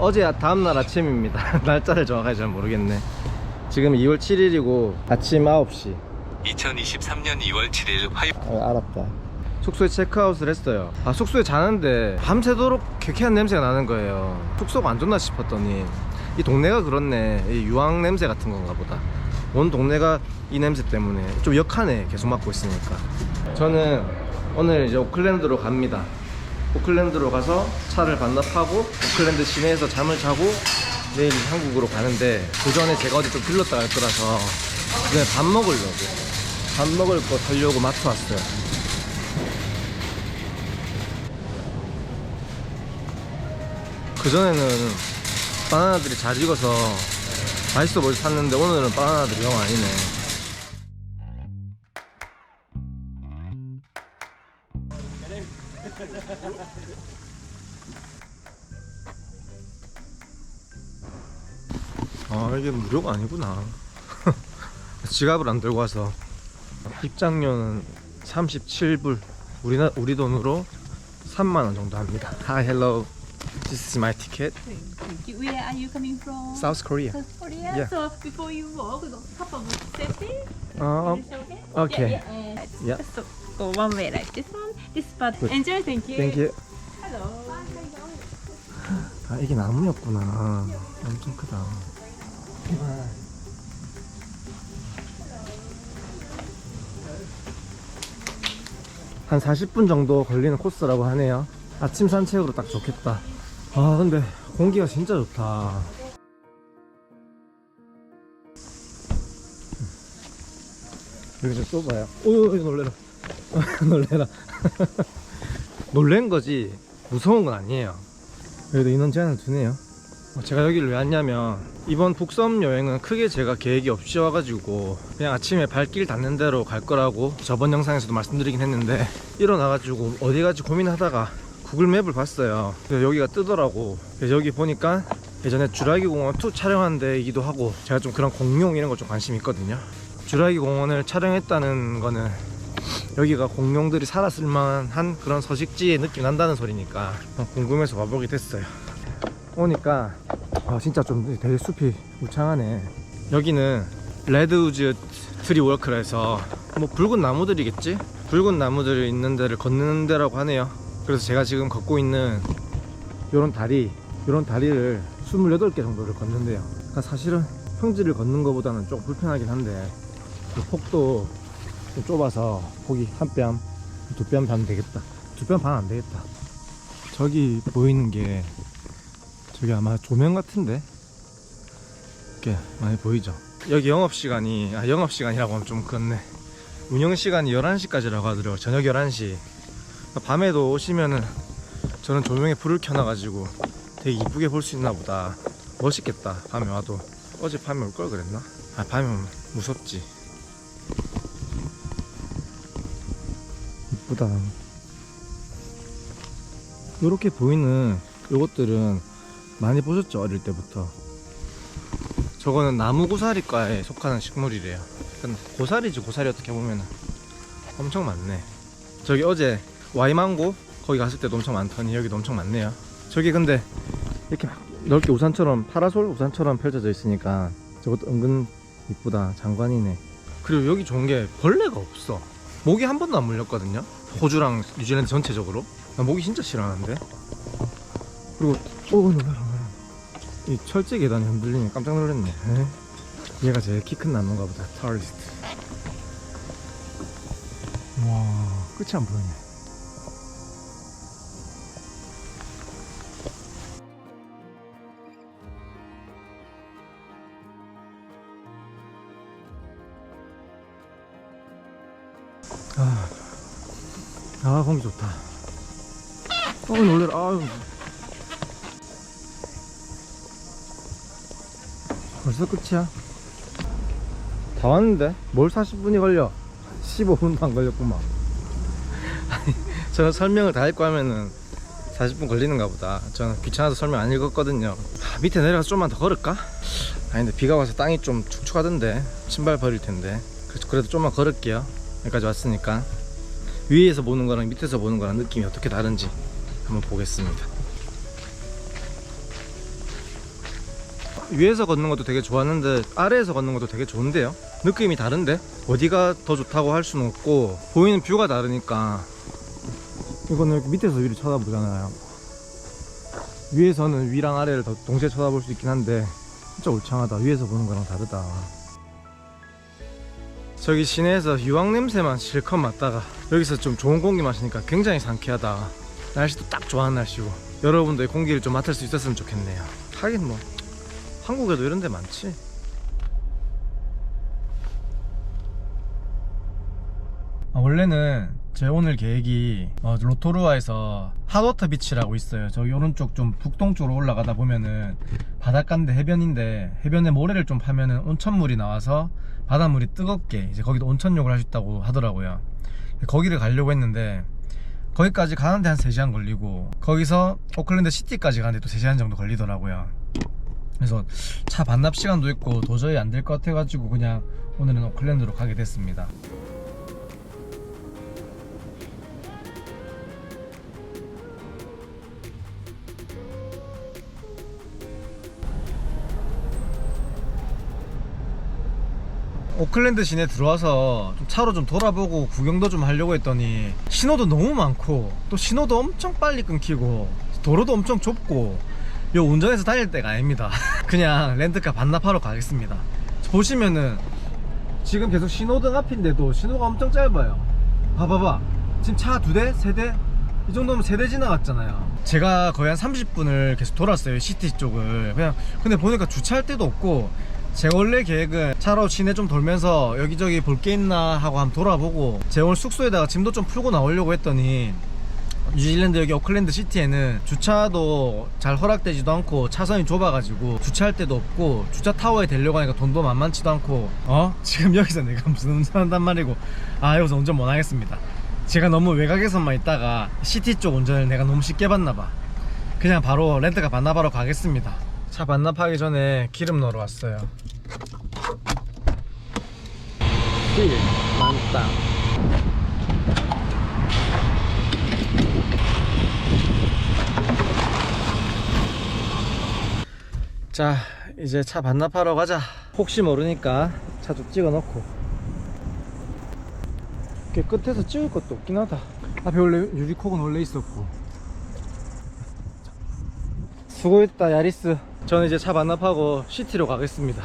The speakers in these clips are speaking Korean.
어제 다음날 아침입니다. 날짜를 정확하게 잘 모르겠네. 지금 2월 7일이고 아침 9시. 2023년 2월 7일 화요. 어, 알았다. 숙소에 체크아웃을 했어요. 아 숙소에 자는데 밤새도록 쾌쾌한 냄새가 나는 거예요. 숙소가 안 좋나 싶었더니. 이 동네가 그렇네. 이 유황 냄새 같은 건가 보다. 온 동네가 이 냄새 때문에 좀 역하네. 계속 맡고 있으니까. 저는 오늘 이제 오클랜드로 갑니다 오클랜드로 가서 차를 반납하고 오클랜드 시내에서 잠을 자고 내일 한국으로 가는데 그 전에 제가 어제 좀 들렀다 갈 거라서 그냥 밥 먹으려고. 밥 먹을 거 사려고 마트 왔어요. 그전에는 바나나들이 잘 익어서 맛있어 보여서 샀는데 오늘은 바나나들이 영 아니네 이게 무료가 아니구나 지갑을 안 들고 와서 입장료는 37불 우리나 우리 돈으로 3만 원 정도 합니다. Hi, hello. This is my ticket. Thank you. Where are you coming from? South Korea. South Korea. Yeah. So before you walk, we got a couple of safety. 어, Is it okay? okay. Yeah. yeah, and Yeah. So go one way like this one. This part. Good. Enjoy. Thank you. thank you. Hello. 아 이게 나무였구나. 엄청 크다. 한 40분 정도 걸리는 코스라고 하네요. 아침 산책으로 딱 좋겠다. 아 근데 공기가 진짜 좋다. 여기 좀 좁아요. 오 놀래라. 놀래라. 놀란 거지 무서운 건 아니에요. 그래도 인원 제한을 두네요. 어, 제가 여기를 왜 왔냐면 이번 북섬 여행은 크게 제가 계획이 없이 와가지고 그냥 아침에 발길 닿는 대로 갈 거라고 저번 영상에서도 말씀드리긴 했는데 일어나가지고 어디 갈지 고민하다가 구글 맵을 봤어요. 여기가 뜨더라고. 여기 보니까 예전에 주라기 공원 2 촬영한 데이기도 하고 제가 좀 그런 공룡 이런 거 좀 관심 있거든요. 주라기 공원을 촬영했다는 거는 여기가 공룡들이 살았을 만한 그런 서식지의 느낌 난다는 소리니까 궁금해서 와보게 됐어요. 오니까 아, 진짜 좀 되게 숲이 우창하네. 여기는 레드우즈 트리 워크라 해서 뭐 붉은 나무들이겠지? 붉은 나무들이 있는 데를 걷는 데라고 하네요. 그래서 제가 지금 걷고 있는 요런 다리, 요런 다리를 28개 정도를 걷는데요. 그러니까 사실은 평지를 걷는 것보다는 조금 불편하긴 한데 그 폭도 좀 좁아서 폭이 한 뼘, 두뼘반 되겠다. 두뼘반안 되겠다. 저기 보이는 게 저기 아마 조명 같은데? 이렇게 많이 보이죠? 여기 영업시간이 아 영업시간이라고 하면 좀 그렇네. 운영시간이 11시까지라고 하더라고요. 저녁 11시. 밤에도 오시면은 저는 조명에 불을 켜놔가지고 되게 이쁘게 볼 수 있나 보다. 멋있겠다. 밤에 와도. 어제 밤에 올 걸 그랬나? 아 밤에 오면 무섭지. 이쁘다. 이렇게 보이는 요것들은 많이 보셨죠 어릴 때부터? 저거는 나무 고사리과에 속하는 식물이래요. 고사리지 고사리 어떻게 보면 엄청 많네. 저기 어제 와이망고 거기 갔을 때도 엄청 많더니 여기도 엄청 많네요. 저기 근데 이렇게 막 넓게 우산처럼 파라솔 우산처럼 펼쳐져 있으니까 저것도 은근 이쁘다. 장관이네. 그리고 여기 좋은 게 벌레가 없어. 모기 한 번도 안 물렸거든요. 호주랑 뉴질랜드 전체적으로. 나 모기 진짜 싫어하는데. 그리고 놀라라 이 철제 계단이 흔들리니 깜짝 놀랐네. 에? 얘가 제일 키 큰 나무인가 보다. 타리스트 와 끝이 안 보이네. 아, 아 공기 좋다. 어 놀래라. 아유 벌써 끝이야? 다 왔는데? 뭘 40분이 걸려? 15분도 안 걸렸구만. 아니 저는 설명을 다 읽고 하면은 40분 걸리는가 보다. 저는 귀찮아서 설명 안 읽었거든요. 아, 밑에 내려가서 좀만 더 걸을까? 아니 근데 비가 와서 땅이 좀 축축하던데 신발 버릴 텐데. 그래도 좀만 걸을게요. 여기까지 왔으니까. 위에서 보는 거랑 밑에서 보는 거랑 느낌이 어떻게 다른지 한번 보겠습니다 위에서 걷는 것도 되게 좋았는데 아래에서 걷는 것도 되게 좋은데요? 느낌이 다른데? 어디가 더 좋다고 할 수는 없고 보이는 뷰가 다르니까 이거는 밑에서 위를 쳐다보잖아요. 위에서는 위랑 아래를 더 동시에 쳐다볼 수 있긴 한데 진짜 울창하다. 위에서 보는 거랑 다르다. 저기 시내에서 유황 냄새만 실컷 맡다가 여기서 좀 좋은 공기 마시니까 굉장히 상쾌하다. 날씨도 딱 좋아하는 날씨고 여러분도 이 공기를 좀 맡을 수 있었으면 좋겠네요. 하긴 뭐 한국에도 이런 데 많지. 아, 원래는 제 오늘 계획이 어, 로토루아에서 핫워터 비치라고 있어요. 저기 오른쪽 좀 북동쪽으로 올라가다 보면은 바닷가인데 해변인데 해변에 모래를 좀 파면은 온천물이 나와서 바닷물이 뜨겁게 이제 거기도 온천욕을 할 수 있다고 하더라고요. 거기를 가려고 했는데 거기까지 가는데 한 3시간 걸리고 거기서 오클랜드 시티까지 가는데 또 3시간 정도 걸리더라고요 그래서 차 반납 시간도 있고 도저히 안 될 것 같아가지고 그냥 오늘은 오클랜드로 가게 됐습니다. 오클랜드 시내 들어와서 좀 차로 좀 돌아보고 구경도 좀 하려고 했더니 신호도 너무 많고 또 신호도 엄청 빨리 끊기고 도로도 엄청 좁고 요 운전해서 다닐 때가 아닙니다. 그냥 렌트카 반납하러 가겠습니다. 보시면은 지금 계속 신호등 앞인데도 신호가 엄청 짧아요. 봐봐봐. 지금 차 두 대? 세 대? 이 정도면 세대 지나갔잖아요. 제가 거의 한 30분을 계속 돌았어요 시티 쪽을. 그냥 근데 보니까 주차할 데도 없고 제 원래 계획은 차로 시내 좀 돌면서 여기저기 볼 게 있나 하고 한번 돌아보고 제 오늘 숙소에다가 짐도 좀 풀고 나오려고 했더니 뉴질랜드 여기 오클랜드 시티에는 주차도 잘 허락되지도 않고 차선이 좁아가지고 주차할 데도 없고 주차 타워에 대려고 하니까 돈도 만만치도 않고. 어? 지금 여기서 내가 무슨 운전한단 말이고. 아 여기서 운전 못 하겠습니다. 제가 너무 외곽에서만 있다가 시티 쪽 운전을 내가 너무 쉽게 봤나봐. 그냥 바로 렌트카 반납하러 가겠습니다. 차 반납하기 전에 기름 넣으러 왔어요. 휠 많다 자 이제 차 반납하러 가자. 혹시 모르니까 차 좀 찍어 놓고. 이렇게 끝에서 찍을 것도 없긴 하다. 앞에 원래 유리콕은 원래 있었고. 수고했다 야리스. 저는 이제 차 반납하고 시티로 가겠습니다.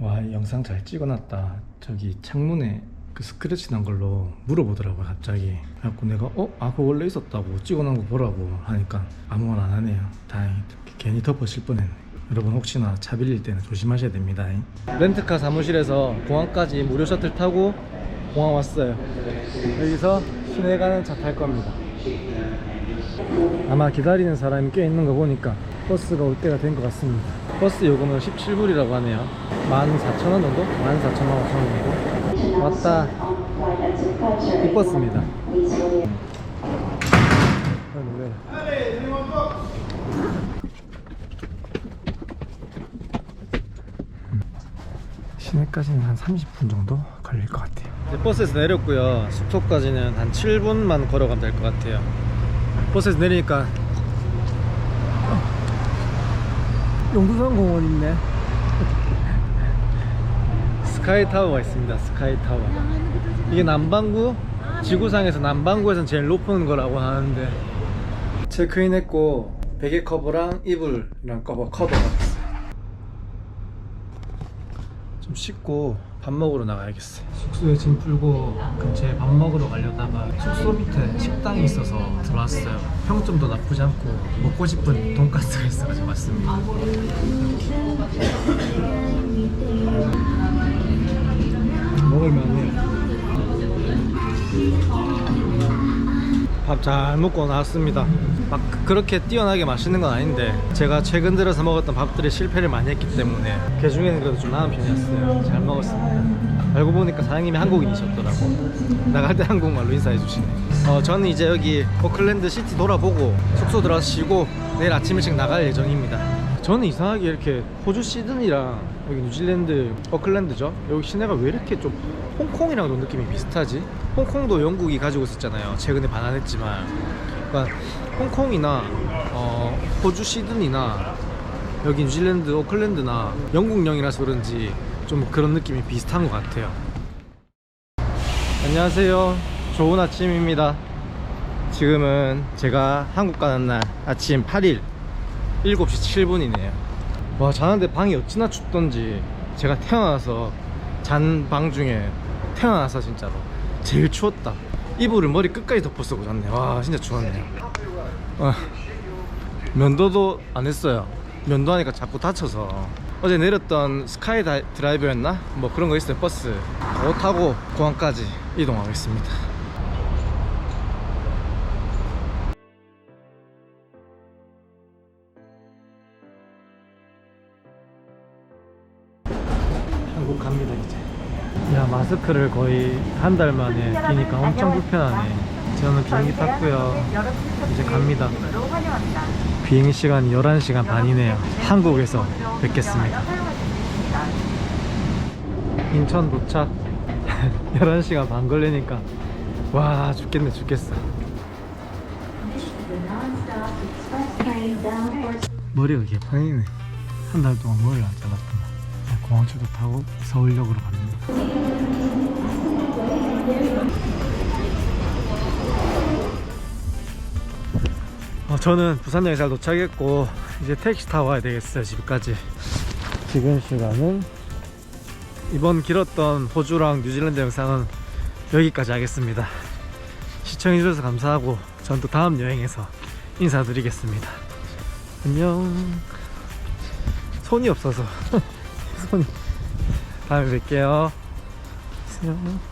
와이 영상 잘 찍어놨다. 저기 창문에 그 스크래치 난 걸로 물어보더라고요 갑자기. 그래갖고 내가 어? 아 그거 원래 있었다고 찍어놓은 거 보라고 하니까 아무거나 안 하네요. 다행이다 괜히 덮어실 뻔했네 여러분 혹시나 차 빌릴 때는 조심하셔야 됩니다 렌트카 사무실에서 공항까지 무료 셔틀 타고 공항 왔어요 여기서 시내 가는 차 탈 겁니다 아마 기다리는 사람이 꽤 있는 거 보니까 버스가 올 때가 된 것 같습니다 버스 요금은 17불이라고 하네요 14,000원 정도? 14,000원 5천원 정도 왔다 이뻤습니다 아, 노래. 시내까지는 한 30분 정도 걸릴 것 같아요. 버스에서 내렸고요. 숙소까지는 한 7분만 걸어가면 될 것 같아요. 버스에서 내리니까. 용두산 공원 있네. 스카이타워가 있습니다. 스카이타워. 이게 남반구? 지구상에서 남반구에서는 제일 높은 거라고 하는데. 체크인 했고 베개 커버랑 이불이랑 커버 커버가 있어요 좀 씻고 밥 먹으러 나가야겠어요. 숙소에 짐 풀고 근처에 밥 먹으러 가려다가 숙소 밑에 식당이 있어서 들어왔어요. 평점도 나쁘지 않고 먹고 싶은 돈가스가 있어가지고 왔습니다 잘 먹고 나왔습니다. 막 그렇게 뛰어나게 맛있는 건 아닌데 제가 최근 들어서 먹었던 밥들이 실패를 많이 했기 때문에 그 중에는 그래도 좀 나은 편이었어요. 잘 먹었습니다. 알고 보니까 사장님이 한국인이셨더라고. 나갈 때 한국말로 인사해 주시네. 어, 저는 이제 여기 오클랜드 시티 돌아보고 숙소 들어가서 쉬고 내일 아침 일찍 나갈 예정입니다 저는 이상하게 이렇게 호주 시드니랑 여기 뉴질랜드 오클랜드죠? 여기 시내가 왜 이렇게 좀 홍콩이랑 좀 느낌이 비슷하지? 홍콩도 영국이 가지고 있었잖아요. 최근에 반환했지만. 그러니까 홍콩이나 어, 호주 시드니나 여기 뉴질랜드 오클랜드나 영국령이라서 그런지 좀 그런 느낌이 비슷한 것 같아요. 안녕하세요. 좋은 아침입니다. 지금은 제가 한국 가는 날 아침 8일 7시 7분이네요. 와 자는데 방이 어찌나 춥던지. 제가 태어나서 잔 방 중에 태어나서 진짜로 제일 추웠다. 이불을 머리 끝까지 덮어 쓰고 잤네. 와 진짜 추웠네요 와, 면도도 안 했어요. 면도 하니까 자꾸 다쳐서. 어제 내렸던 스카이 다- 드라이브였나? 뭐 그런 거 있어요 버스. 그거 타고 공항까지 이동하겠습니다 한국 갑니다 이제. 야 마스크를 거의 한 달 만에 끼니까 엄청 불편하네. 저는 비행기 탔고요. 이제 갑니다. 비행 시간이 11시간 반이네요. 한국에서 뵙겠습니다. 인천 도착. 11시간 반 걸리니까. 와 죽겠네 죽겠어. 머리가 개판이네. 한 달 동안 머리를 안 잘랐구만 공항철도 타고 서울역으로 갑니다. 어, 저는 부산역에 잘 도착했고 이제 택시 타고 와야 되겠어요 집까지. 지금 시간은 이번 길었던 호주랑 뉴질랜드 영상은 여기까지 하겠습니다. 시청해주셔서 감사하고 전 또 다음 여행에서 인사드리겠습니다. 안녕. 손이 없어서 다음에 뵐게요. 안녕